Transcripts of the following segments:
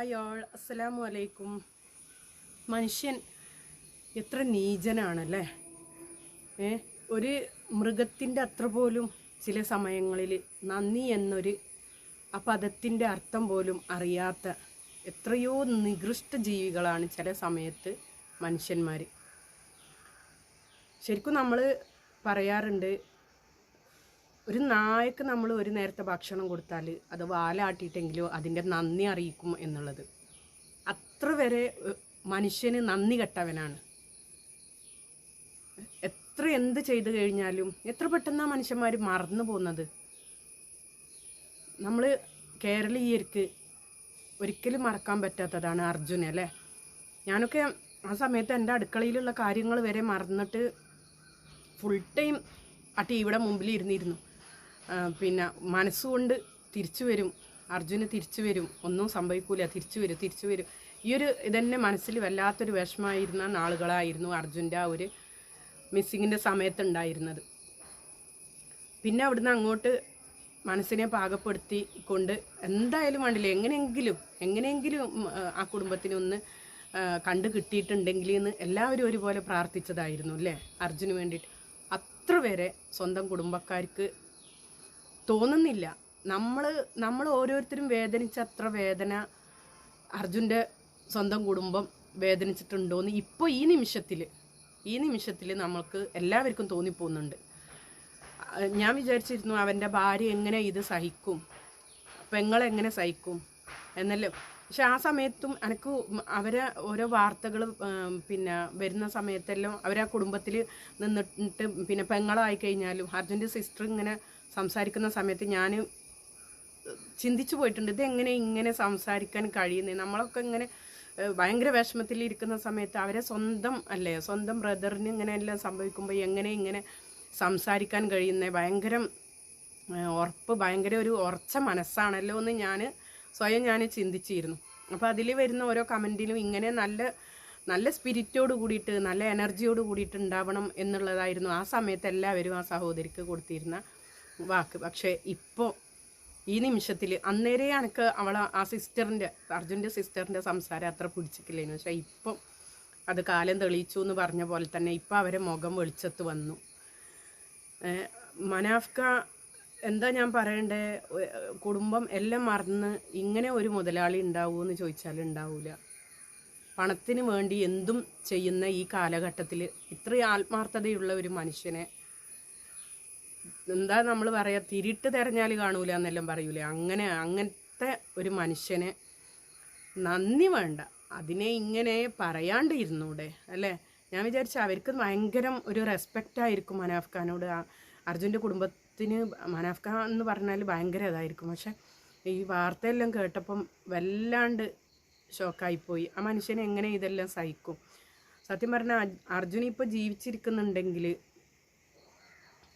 Hi അസ്സലാമു അലൈക്കും. മനുഷ്യൻ എത്ര നീചനാണല്ലേ? ഏ ഒരു മൃഗത്തിന്റെ അത്ര പോലും ചില സമയങ്ങളിൽ നന്ദി എന്നൊരു ആ പദത്തിന്റെ അർത്ഥം പോലും അറിയാത്ത എത്രയോ നികൃഷ്ട ജീവികളാണ് ചില സമയത്ത് മനുഷ്യന്മാർ. ശരിക്കും നമ്മൾ പറയാറുണ്ട് ഒരു നായക്ക് നമ്മൾ ഒരു നേരത്തെ ഭക്ഷണം കൊടുത്താൽ അത് വാലാട്ടിയിട്ടെങ്കിലും അതിന്റെ നന്ദി അറിയിക്കും എന്നുള്ളത്. അത്ര വരെ മനുഷ്യന് നന്ദി കെട്ടവനാണ്. എത്ര എന്ത് ചെയ്തു കഴിഞ്ഞാലും എത്ര പെട്ടെന്നാണ് മനുഷ്യന്മാർ മറന്നു പോകുന്നത്. നമ്മൾ കേരളീയർക്ക് ഒരിക്കലും മറക്കാൻ പറ്റാത്തതാണ് അർജുന അല്ലേ? ഞാനൊക്കെ ആ സമയത്ത് എന്റെ അടുക്കളയിലുള്ള കാര്യങ്ങൾ വരെ മറന്നിട്ട് ഫുൾ ടൈം ആ ടിവിയുടെ മുമ്പിൽ ഇരുന്നിരുന്നു പിന്നെ മനസ്സുകൊണ്ട് തിരിച്ചു വരും. അർജുന് തിരിച്ചു വരും. ഒന്നും സംഭവിക്കൂല. തിരിച്ചു വരും തിരിച്ചു വരും. ഈ ഒരു ഇതന്നെ മനസ്സിൽ വല്ലാത്തൊരു വിഷമമായിരുന്ന നാളുകളായിരുന്നു അർജുന്റെ ആ ഒരു മിസ്സിങ്ങിന്റെ സമയത്തുണ്ടായിരുന്നത്. പിന്നെ അവിടുന്ന് അങ്ങോട്ട് മനസ്സിനെ പാകപ്പെടുത്തി കൊണ്ട് എന്തായാലും വേണ്ടില്ല എങ്ങനെയെങ്കിലും എങ്ങനെയെങ്കിലും ആ, കുടുംബത്തിനൊന്ന് കണ്ടു കിട്ടിയിട്ടുണ്ടെങ്കിൽ എന്ന് എല്ലാവരും ഒരുപോലെ പ്രാർത്ഥിച്ചതായിരുന്നു അല്ലേ? അർജുന് വേണ്ടിയിട്ട്. അത്ര വരെ സ്വന്തം കുടുംബക്കാർക്ക് തോന്നുന്നില്ല. നമ്മൾ നമ്മൾ ഓരോരുത്തരും വേദനിച്ച അത്ര വേദന അർജുന്റെ സ്വന്തം കുടുംബം വേദനിച്ചിട്ടുണ്ടോയെന്ന് ഇപ്പോൾ ഈ നിമിഷത്തിൽ ഈ നിമിഷത്തിൽ നമ്മൾക്ക് എല്ലാവർക്കും തോന്നിപ്പോകുന്നുണ്ട്. ഞാൻ വിചാരിച്ചിരുന്നു അവന്റെ ഭാര്യ എങ്ങനെ ഇത് സഹിക്കും പെങ്ങളെങ്ങനെ സഹിക്കും എന്നല്ലോ പക്ഷെ ആ സമയത്തും എനിക്ക് അവരെ ഓരോ വാർത്തകൾ പിന്നെ വരുന്ന സമയത്തെല്ലാം അവരെ കുടുംബത്തിൽ നിന്നിട്ട് പിന്നെ പെങ്ങളായി കഴിഞ്ഞാലും അർജുന്റെ സിസ്റ്റർ ഇങ്ങനെ സംസാരിക്കുന്ന സമയത്ത് ഞാൻ ചിന്തിച്ചു പോയിട്ടുണ്ട് ഇതെങ്ങനെ ഇങ്ങനെ സംസാരിക്കാൻ കഴിയുന്നത് നമ്മളൊക്കെ ഇങ്ങനെ ഭയങ്കര വിഷമത്തിലിരിക്കുന്ന സമയത്ത് അവരെ സ്വന്തം അല്ലേ സ്വന്തം ബ്രദറിന് ഇങ്ങനെ എല്ലാം സംഭവിക്കുമ്പോൾ എങ്ങനെ ഇങ്ങനെ സംസാരിക്കാൻ കഴിയുന്നത് ഭയങ്കരം ഉറപ്പ് ഭയങ്കര ഒരു ഉറച്ച മനസ്സാണല്ലോ എന്ന് ഞാൻ സ്വയം ഞാൻ ചിന്തിച്ചിരുന്നു. അപ്പോൾ അതിൽ വരുന്ന ഓരോ കമന്റിലും ഇങ്ങനെ നല്ല നല്ല സ്പിരിറ്റോട് കൂടിയിട്ട് നല്ല എനർജിയോട് കൂടിയിട്ട് ഉണ്ടാവണം എന്നുള്ളതായിരുന്നു ആ സമയത്ത് എല്ലാവരും ആ സഹോദരിക്ക് കൊടുത്തിരുന്ന വാക്ക്. പക്ഷേ ഇപ്പോൾ ഈ നിമിഷത്തിൽ അന്നേരെ എനിക്ക് അവൾ ആ സിസ്റ്ററിന്റെ അർജുന്റെ സിസ്റ്ററിന്റെ സംസാരം അത്ര പിടിച്ചിട്ടില്ലായിരുന്നു. പക്ഷേ ഇപ്പം അത് കാലം തെളിയിച്ചു എന്ന് പറഞ്ഞ പോലെ തന്നെ ഇപ്പം അവരെ മുഖം വെളിച്ചത്ത് വന്നു. മനാഫ്ക എന്താ ഞാൻ പറയണ്ടേ? കുടുംബം എല്ലാം മറന്ന് ഇങ്ങനെ ഒരു മുതലാളി ഉണ്ടാവൂ എന്ന് ചോദിച്ചാൽ ഉണ്ടാവില്ല പണത്തിന് വേണ്ടി എന്തും ചെയ്യുന്ന ഈ കാലഘട്ടത്തിൽ ഇത്രയും ആത്മാർത്ഥതയുള്ള ഒരു മനുഷ്യനെ എന്താ നമ്മൾ പറയുക തിരിട്ട് തെരഞ്ഞാൽ കാണൂല എന്നെല്ലാം പറയൂലേ? അങ്ങനെ അങ്ങനത്തെ ഒരു മനുഷ്യനെ നന്ദി വേണ്ട. അതിനെ ഇങ്ങനെ പറയാണ്ട് ഇരുന്നൂടെ അല്ലേ? ഞാൻ വിചാരിച്ച അവർക്ക് ഭയങ്കരം ഒരു റെസ്പെക്റ്റ് ആയിരിക്കും മനാഫ് ഖാനോട് അർജുന്റെ കുടുംബത്തിന് മനാഫ് മനാഫ്ക എന്ന് പറഞ്ഞാൽ ഭയങ്കര ഇതായിരിക്കും. പക്ഷെ ഈ വാർത്തയെല്ലാം കേട്ടപ്പം വല്ലാണ്ട് ഷോക്കായിപ്പോയി. ആ മനുഷ്യനെ എങ്ങനെ ഇതെല്ലാം സഹിക്കും? സത്യം പറഞ്ഞാൽ അർജുൻ ഇപ്പോൾ ജീവിച്ചിരിക്കുന്നുണ്ടെങ്കിൽ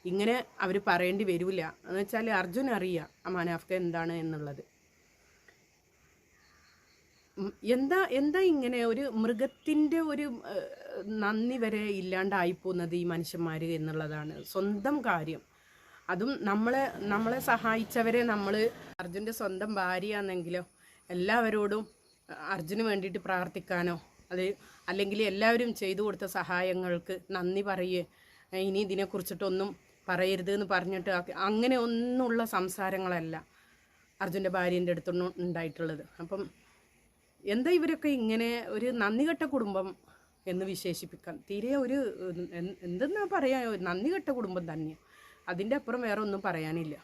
ഇങ്ങനെ അവർ പറയേണ്ടി വരില്ല എന്ന് വെച്ചാൽ അർജുൻ അറിയാം ആ മനാഫ്ക എന്താണ് എന്നുള്ളത്. എന്താ എന്താ ഇങ്ങനെ ഒരു മൃഗത്തിന്റെ ഒരു നന്ദി വരെ ഇല്ലാണ്ടായിപ്പോകുന്നത് ഈ മനുഷ്യന്മാർ എന്നുള്ളതാണ് സ്വന്തം കാര്യം. അതും നമ്മളെ നമ്മളെ സഹായിച്ചവരെ നമ്മൾ അർജുന്റെ സ്വന്തം ഭാര്യയാണെങ്കിലോ എല്ലാവരോടും അർജുന് വേണ്ടിയിട്ട് പ്രാർത്ഥിക്കാനോ അത് അല്ലെങ്കിൽ എല്ലാവരും ചെയ്തു കൊടുത്ത സഹായങ്ങൾക്ക് നന്ദി പറയേ ഇനി ഇതിനെക്കുറിച്ചിട്ടൊന്നും പറയരുത് എന്ന് പറഞ്ഞിട്ട് അങ്ങനെ ഒന്നുള്ള സംസാരങ്ങളല്ല അർജുന്റെ ഭാര്യന്റെ അടുത്തൊന്നും ഉണ്ടായിട്ടുള്ളത്. അപ്പം എന്താ ഇവരൊക്കെ ഇങ്ങനെ ഒരു നന്ദി കെട്ട കുടുംബം എന്ന് വിശേഷിപ്പിക്കാം. തീരെ ഒരു എന്ത്- എന്തെന്നാ പറയാ ഒരു നന്ദി കെട്ട കുടുംബം തന്നെ അതിന്റെ അപ്പുറം വേറെ ഒന്നും പറയാനില്ല.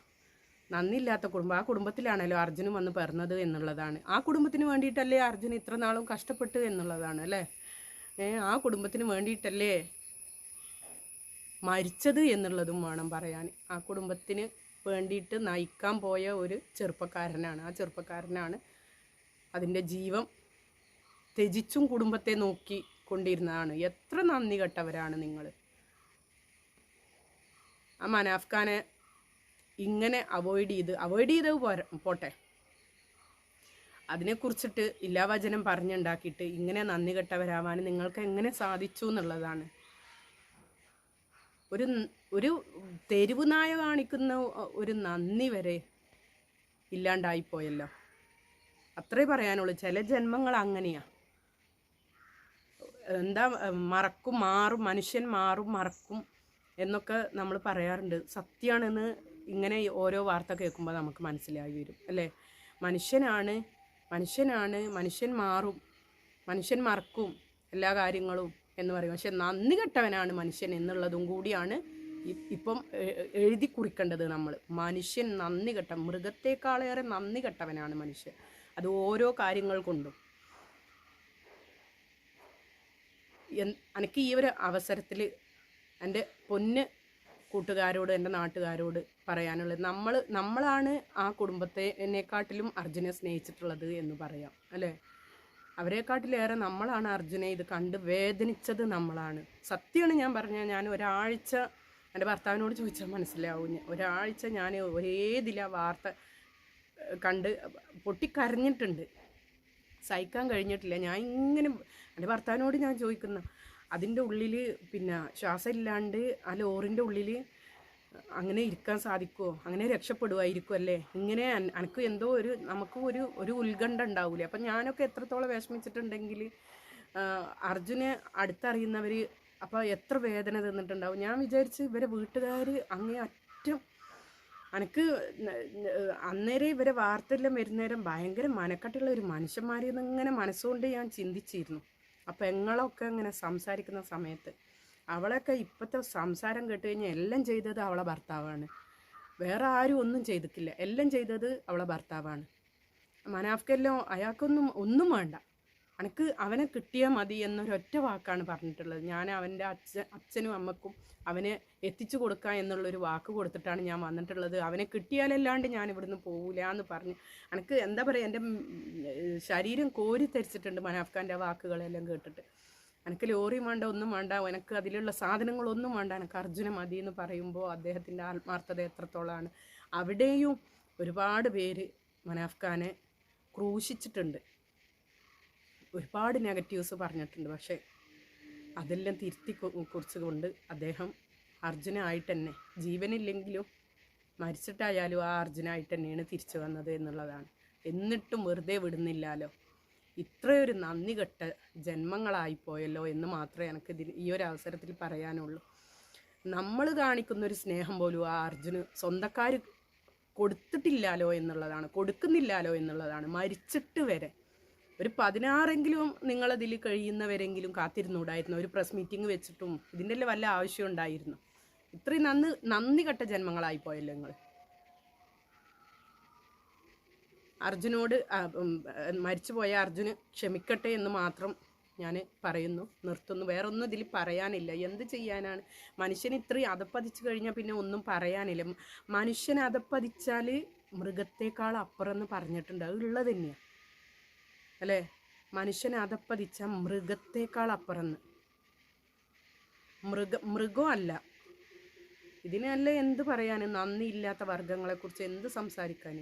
നന്ദിയില്ലാത്ത കുടുംബം. ആ കുടുംബത്തിലാണല്ലോ അർജുനും വന്ന് പിറന്നത് എന്നുള്ളതാണ്. ആ കുടുംബത്തിന് വേണ്ടിയിട്ടല്ലേ അർജുൻ ഇത്ര നാളും കഷ്ടപ്പെട്ടു എന്നുള്ളതാണ് അല്ലേ? ആ കുടുംബത്തിന് വേണ്ടിയിട്ടല്ലേ മരിച്ചത് എന്നുള്ളതും വേണം പറയാൻ. ആ കുടുംബത്തിന് വേണ്ടിയിട്ട് നയിക്കാൻ പോയ ഒരു ചെറുപ്പക്കാരനാണ്. ആ ചെറുപ്പക്കാരനാണ് അതിന്റെ ജീവൻ ത്യജിച്ചും കുടുംബത്തെ നോക്കി കൊണ്ടിരുന്നതാണ് എത്ര നന്ദി കെട്ടവരാണ് നിങ്ങൾ ആ മനാഫ്ഖാനെ ഇങ്ങനെ അവോയ്ഡ് ചെയ്ത് അവോയ്ഡ് ചെയ്ത് പോര പോട്ടെ. അതിനെക്കുറിച്ചിട്ട് ഇല്ലാവചനം പറഞ്ഞുണ്ടാക്കിയിട്ട് ഇങ്ങനെ നന്ദി കെട്ടവരാവാൻ നിങ്ങൾക്ക് എങ്ങനെ സാധിച്ചു എന്നുള്ളതാണ്. ഒരു ഒരു തെരുവ് നായ കാണിക്കുന്ന ഒരു നന്ദി വരെ ഇല്ലാണ്ടായിപ്പോയല്ലോ. അത്രേ പറയാനുള്ളൂ. ചില ജന്മങ്ങൾ അങ്ങനെയാ. എന്താ മറക്കും മാറും മനുഷ്യൻ മാറും മറക്കും. എന്നൊക്കെ നമ്മൾ പറയാറുണ്ട്. സത്യമാണെന്ന് ഇങ്ങനെ ഓരോ വാർത്ത കേൾക്കുമ്പോൾ നമുക്ക് മനസ്സിലായി വരും. അല്ലേ? മനുഷ്യനാണ് മനുഷ്യനാണ് മനുഷ്യൻ മാറും മനുഷ്യൻ മറക്കും എല്ലാ കാര്യങ്ങളും എന്ന് പറയും. പക്ഷെ നന്ദി കെട്ടവനാണ് മനുഷ്യൻ എന്നുള്ളതും കൂടിയാണ് ഇപ്പം എഴുതി കുറിക്കേണ്ടത് നമ്മൾ മനുഷ്യൻ നന്ദി കെട്ട മൃഗത്തെക്കാളേറെ നന്ദി കെട്ടവനാണ് മനുഷ്യൻ. അത് ഓരോ കാര്യങ്ങൾ കൊണ്ടും. എനിക്ക് ഈ ഒരു അവസരത്തിൽ എന്റെ പൊന്ന് കൂട്ടുകാരോട് എന്റെ നാട്ടുകാരോട് പറയാനുള്ളത് നമ്മൾ നമ്മളാണ് ആ കുടുംബത്തെ എന്നെക്കാട്ടിലും അർജുനെ സ്നേഹിച്ചിട്ടുള്ളത് എന്ന് പറയാം അല്ലേ? അവരെക്കാട്ടിലേറെ നമ്മളാണ് അർജുനെ ഇത് കണ്ട് വേദനിച്ചത് നമ്മളാണ്. സത്യമാണ് ഞാൻ പറഞ്ഞ ഞാൻ ഒരാഴ്ച എന്റെ ഭർത്താവിനോട് ചോദിച്ചാൽ മനസ്സിലാവും. ഒരാഴ്ച ഞാൻ ഒരേ ഇതില വാർത്ത കണ്ട് പൊട്ടിക്കരഞ്ഞിട്ടുണ്ട്. സഹിക്കാൻ കഴിഞ്ഞിട്ടില്ല. ഞാൻ ഇങ്ങനെ എന്റെ ഭർത്താവിനോട് ഞാൻ ചോദിക്കുന്ന അതിന്റെ ഉള്ളിൽ പിന്നെ ശ്വാസം ഇല്ലാണ്ട് ആ ലോറിന്റെ ഉള്ളിൽ അങ്ങനെ ഇരിക്കാൻ സാധിക്കുമോ അങ്ങനെ രക്ഷപ്പെടുമായിരിക്കും അല്ലേ? ഇങ്ങനെ എനിക്ക് എന്തോ ഒരു നമുക്ക് ഒരു ഒരു ഉത്കണ്ഠ ഉണ്ടാവില്ലേ അപ്പം ഞാനൊക്കെ എത്രത്തോളം വിഷമിച്ചിട്ടുണ്ടെങ്കിൽ അർജുനെ അടുത്തറിയുന്നവർ അപ്പോൾ എത്ര വേദന തന്നിട്ടുണ്ടാവും? ഞാൻ വിചാരിച്ച് ഇവരെ വീട്ടുകാർ അങ്ങേ അറ്റം എനിക്ക് അന്നേരം ഇവരെ വാർത്തയെല്ലാം വരുന്നേരം ഭയങ്കര മനക്കെട്ടുള്ള ഒരു മനുഷ്യന്മാരെന്ന് ഇങ്ങനെ മനസ്സുകൊണ്ട് ഞാൻ ചിന്തിച്ചിരുന്നു. ആ പെങ്ങളൊക്കെ ഇങ്ങനെ സംസാരിക്കുന്ന സമയത്ത് അവളൊക്കെ ഇപ്പോഴത്തെ സംസാരം കേട്ട് കഴിഞ്ഞാൽ എല്ലാം ചെയ്തത് അവളെ ഭർത്താവാണ്. വേറെ ആരും ഒന്നും ചെയ്തിട്ടില്ല. എല്ലാം ചെയ്തത് അവളെ ഭർത്താവാണ്. മനാഫ്ക്കെല്ലാം അയാൾക്കൊന്നും ഒന്നും വേണ്ട. എനിക്ക് അവനെ കിട്ടിയാൽ മതി എന്നൊരൊറ്റ വാക്കാണ് പറഞ്ഞിട്ടുള്ളത്. ഞാൻ അവന്റെ അച്ഛൻ അച്ഛനും അമ്മക്കും അവനെ എത്തിച്ചു കൊടുക്കുക എന്നുള്ളൊരു വാക്ക് കൊടുത്തിട്ടാണ് ഞാൻ വന്നിട്ടുള്ളത്. അവനെ കിട്ടിയാലല്ലാണ്ട് ഞാൻ ഇവിടുന്ന് പോകില്ല എന്ന് പറഞ്ഞ് എനിക്ക് എന്താ പറയുക എന്റെ ശരീരം കോരി തരിച്ചിട്ടുണ്ട് മനാഫ്ഖാന്റെ വാക്കുകളെല്ലാം കേട്ടിട്ട്. എനിക്ക് ലോറിയും വേണ്ട ഒന്നും വേണ്ട എനിക്ക് അതിലുള്ള സാധനങ്ങളൊന്നും വേണ്ട എനിക്ക് അർജുന മതി എന്ന് പറയുമ്പോൾ അദ്ദേഹത്തിന്റെ ആത്മാർത്ഥത എത്രത്തോളമാണ്. അവിടെയും ഒരുപാട് പേര് മനാഫ്ഖാനെ ക്രൂശിച്ചിട്ടുണ്ട്. ഒരുപാട് നെഗറ്റീവ്സ് പറഞ്ഞിട്ടുണ്ട്. പക്ഷേ അതെല്ലാം തിരുത്തി കുറിച്ചുകൊണ്ട് അദ്ദേഹം അർജുനായിട്ട് തന്നെ ജീവനില്ലെങ്കിലും മരിച്ചിട്ടായാലും ആ അർജുനായിട്ട് തന്നെയാണ് തിരിച്ചു വന്നത് എന്നുള്ളതാണ്. എന്നിട്ടും വെറുതെ വിടുന്നില്ലല്ലോ. ഇത്രയൊരു നന്ദി കെട്ട ജന്മങ്ങളായിപ്പോയല്ലോ എന്ന് മാത്രമേ എനിക്ക് ഇതിന് ഈ ഒരു അവസരത്തിൽ പറയാനുള്ളൂ. നമ്മൾ കാണിക്കുന്ന ഒരു സ്നേഹം പോലും ആ അർജുന് സ്വന്തക്കാർ കൊടുത്തിട്ടില്ലാലോ എന്നുള്ളതാണ്. കൊടുക്കുന്നില്ലാലോ എന്നുള്ളതാണ്. മരിച്ചിട്ട് വരെ ഒരു പതിനാറെങ്കിലും നിങ്ങളതിൽ കഴിയുന്നവരെങ്കിലും കാത്തിരുന്നൂടായിരുന്നു ഒരു പ്രസ് മീറ്റിംഗ് വെച്ചിട്ടും ഇതിന്റെ എല്ലാം വല്ല ആവശ്യം ഉണ്ടായിരുന്നു. ഇത്രയും നന്ദി നന്ദി കെട്ട ജന്മങ്ങളായി പോയല്ലോ നിങ്ങൾ അർജുനോട് മരിച്ചുപോയ അർജുന് ക്ഷമിക്കട്ടെ എന്ന് മാത്രം ഞാൻ പറയുന്നു നിർത്തുന്നു. വേറൊന്നും ഇതിൽ പറയാനില്ല. എന്ത് ചെയ്യാനാണ്? മനുഷ്യൻ ഇത്രയും അതപ്പതിച്ചു കഴിഞ്ഞാൽ പിന്നെ ഒന്നും പറയാനില്ല. മനുഷ്യൻ അതപ്പതിച്ചാൽ മൃഗത്തേക്കാൾ അപ്പുറം എന്ന് പറഞ്ഞിട്ടുണ്ട്. അത് ഉള്ളത് തന്നെയാണ് അല്ലേ? മനുഷ്യനെ അതപ്പതിച്ച മൃഗത്തേക്കാൾ അപ്പുറന്ന്. മൃഗ മൃഗമല്ല ഇതിനല്ല എന്ത് പറയാൻ നന്ദിയില്ലാത്ത വർഗങ്ങളെക്കുറിച്ച് എന്ത് സംസാരിക്കാൻ